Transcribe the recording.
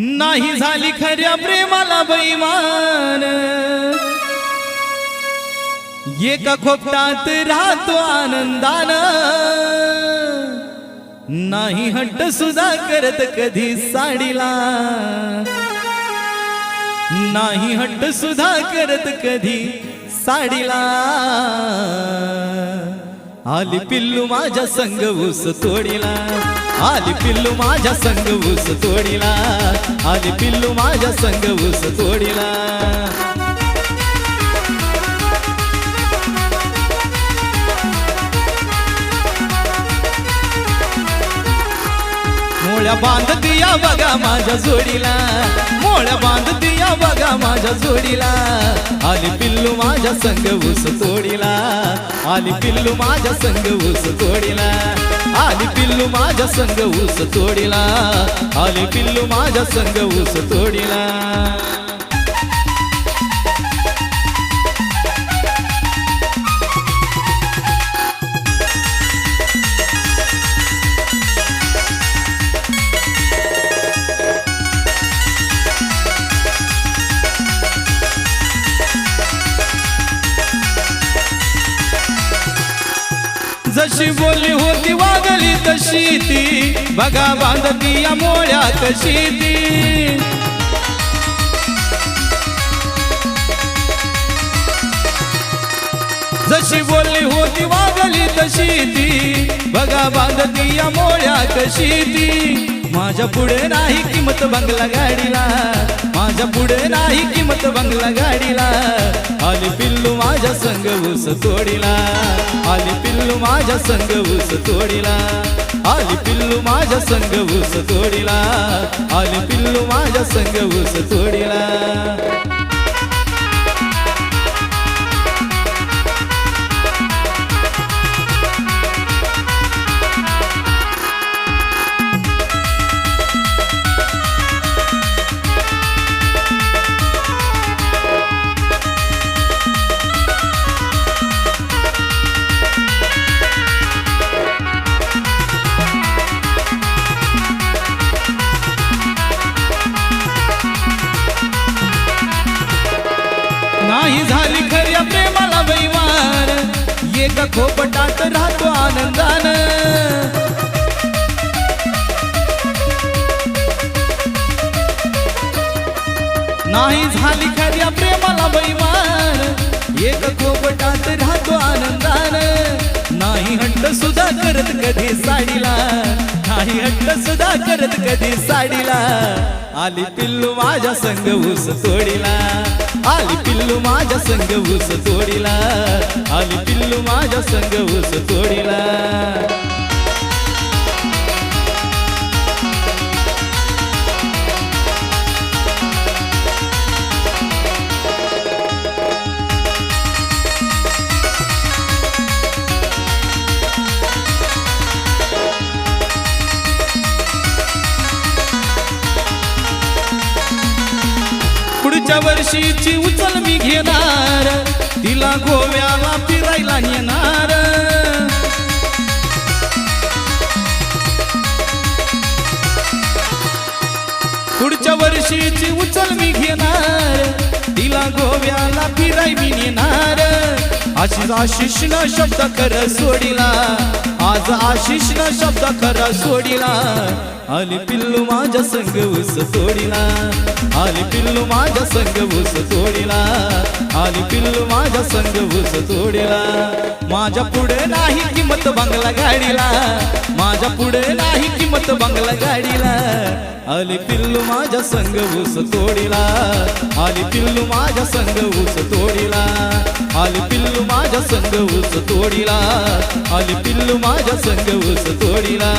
नाही झाली खऱ्या प्रेमाला बैमान एका खोपटात राहतो आनंदान. नाही हट्ट सुद्धा करत कधी साडीला. नाही हट्ट सुद्धा करत कधी साडीला. आली पिल्लू माझ्या संग ऊस तोडीला. आली पिल्लू माझ्या संग ऊस तोडीला. आली पिल्लू माझ्या संग ऊस तोडीला. मोळ्या बांधती या बघा माझ्या जोडीला. मोळ्या बांधती या बघा माझ्या जोडीला. आली पिल्लू माझ्या संग ऊस तोडीला. आली पिल्लू माझ्या संग ऊस तोडीला. आली पिल्लू माझ्या संग ऊस तोडीला. आली पिल्लू माझ्या संग ऊस तोडीला. जशी बोलली होती वागली तशी ती. बघा बांधती या मोळ्या कशी ती. जशी बोलली होती वागली तशी ती. बघा बांधती या मोळ्या कशी ती. माझ्या पुढे नाही किंमत बंगला गाडीला. माझ्या पुढे नाही किंमत बंगला गाडीला. आली पिल्लू माझ्या संग ऊस तोडीला. आली पिल्लू माझ्या संग ऊस तोडीला. आली पिल्लू माझ्या संग ऊस तोडीला. आली पिल्लू माझ्या संग ऊस तोडीला. एका खोपटात राहतो आनंदान. नाही झाली खऱ्या प्रेमाला बैमान. एक खोपटात राहतो आनंदान. नाही हट्ट सुद्धा करत कधी साडीला. नाही हट्ट सुद्धा करत कधी साडीला. आली पिल्लू माझ्या संग ऊस तोडीला. आली पिल्लू माझ्या संग ऊस तोडीला. आली पिल्लू माझ्या संग ऊस तोडीला. पुढच्या वर्षीची उचल मी घेणार. तिला गोव्याला फिरायला नेणार. पुढच्या वर्षीची उचल मी घेणार. तिला गोव्याला फिरायमी आशिष आशिष न शब्द कर सोडिला. आज आशिष न शब्द कर सोडिला. आली पिल्लू माझ्या संग उस तोडीला. आली पिल्लू माझ्या संग उस तोडीला. आली पिल्लू माझ्या संग उस तोडीला. माझ्या पुढे नाही किंमत बंगला गाडीला. माझ्या पुढे नाही किंमत बंगला गाडीला. आली पिल्लू माझ्या संग ऊस तोडीला. आली पिल्लू माझ्या संग ऊस तोडीला. आली पिल्लू माझ्या संग ऊस तोडीला. आली पिल्लू माझ्या संग ऊस तोडीला.